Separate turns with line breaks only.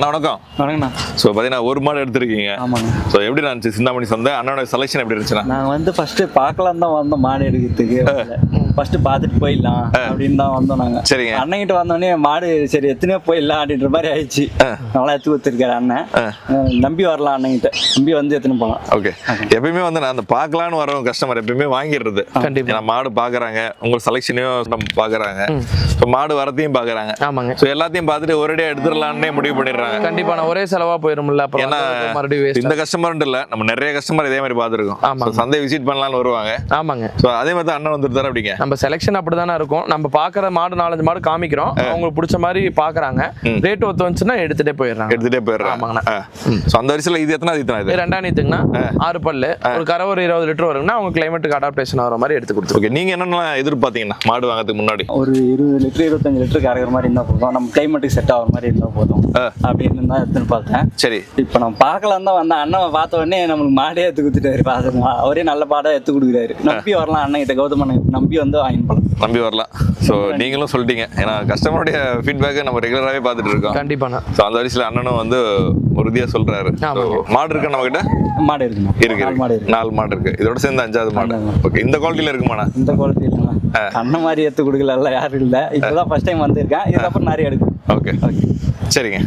அண்ணா வணக்கம்.
வணக்கண்ணா
ஸோ பார்த்தீங்கன்னா ஒரு மாடு எடுத்திருக்கீங்க.
ஆமாங்க.
ஸோ எப்படி இருந்துச்சு சிந்தாமணி சந்தை அண்ணனோட செலெக்ஷன் எப்படி இருந்துச்சுண்ணா?
நாங்கள் வந்து ஃபர்ஸ்ட் பார்க்கலாம் தான் வந்தோம் மாடு எடுக்கிறதுக்கு. ஃபர்ஸ்ட் பார்த்துட்டு போயிடலாம் அப்படின்னு தான் வந்தோம் நாங்கள்
சரிங்க.
அண்ணன்கிட்ட வந்தோடனே மாடு சரி எத்தனையோ போயிடலாம் அப்படின்ற மாதிரி ஆயிடுச்சு. நல்லா எடுத்து கொடுத்துருக்காரு அண்ணன். நம்பி வரலாம் அண்ணன்கிட்ட. நம்பி வந்து எத்தனை போகலாம்.
ஓகே எப்பயுமே வந்து நான் அந்த பார்க்கலான்னு வரவங்க கஸ்டமர் எப்பயுமே வாங்கிடுறது.
கண்டிப்பா.
ஏன்னா மாடு பார்க்கறாங்க உங்க செலெக்ஷனையும் நம்ம பார்க்கறாங்க. ஸோ மாடு வரத்தையும் பார்க்கறாங்க.
ஆமாங்க.
ஸோ எல்லாத்தையும் பார்த்துட்டு ஒரேடியாக எடுத்துடலான்னே முடிவு பண்ணிடுறாங்க.
கண்டிப்பா நான் ஒரே செலவா போயிரும்ல அப்புறம்
ஏன்னா
மறுபடியும் வேஸ்ட்
இந்த கஸ்டமர் இல்ல நம்ம நிறைய கஸ்டமர் இதே மாதிரி பார்த்துருக்கோம்.
ஆமாங்க.
So, சந்தை விசிட் பண்ணலாம்னு வருவாங்க.
ஆமாங்க.
ஸோ அதே மாதிரி தான் அண்ணன் வந்துருந்தாரு அப்படிங்க.
நம்ம செலெக்ஷன் அப்படிதானே இருக்கும். நம்ம பாக்குற மாடு நாலஞ்சு மாடு காமிக்கிறோம். அவங்களுக்கு பிடிச்ச மாதிரி பாக்குறாங்க ரேட் ஒத்து வந்துச்சுன்னா எடுத்துட்டே போயிடுறாங்க.
எடுத்துட்டே போயிடுறாங்க. அந்த வரிசையில் இது எத்தனை இது?
இது ரெண்டாம் நீத்துக்குன்னா ஆறு பல்லு. ஒரு கரை ஒரு இருபது லிட்டர் வருங்கன்னா அவங்க கிளைமேட்டுக்கு அடாப்டேஷன் ஆகிற மாதிரி எடுத்து கொடுத்துருவோம்
ஓகே நீங்க என்னென்ன எதிர்பார்த்தீங்கன்னா மாடு வாங்குறதுக்கு முன்னாடி?
ஒரு இருபது லிட்டர் இருபத்தஞ்சு லிட்டர் கறக்கிற மாதிரி இருந்தால் போதும். நம்ம கிளைமேட்டுக்கு செட் ஆகிற மாதிரி இருந்தால் போதும். அப்படின்னு தான் எடுத்துன்னு பார்த்தேன்.
சரி.
இப்போ நம்ம பார்க்கலாம் தான் வந்தேன். அண்ணன் பார்த்த உடனே நம்மளுக்கு மாடே எடுத்து கொடுத்துட்டாரு பார்த்து அவரே நல்ல பாடம் எடுத்து கொடுக்குறாரு. நம்பி வரலாம் அண்ணன் கிட்ட. கௌதம் அண்ணன் நம்பி வந்து வாங்கி போகலாம்
நம்பி வரலாம். ஸோ நீங்களும் சொல்லிட்டீங்க. ஏன்னா கஸ்டமருடைய ஃபீட்பேக்கை நம்ம ரெகுலராகவே பார்த்துட்டு இருக்கோம்.
கண்டிப்பாண்ணா.
ஸோ அந்த வரிசையில் அண்ணனும் வந்து உறுதியா சொல்றாரு.
ஆமாங்க.
So, மாடு இருக்கு நம்ம கிட்ட
மாடு.
இருக்கு இருக்கு. நாலு மாடு இருக்கு. இதோட சேர்ந்து அஞ்சாவது மாடு. ஓகே இந்த குவாலிட்டியில இருக்குமாண்ணா?
இந்த குவாலிட்டி இல்லைண்ணா. அண்ணன் மாதிரி எடுத்து கொடுக்கல யாரும் இல்லை. இப்போதான் ஃபர்ஸ்ட் டைம் வந்திருக்கேன். இதுக்கப்புறம் நிறைய எடுக்கும்
ஓகே சரிங்க.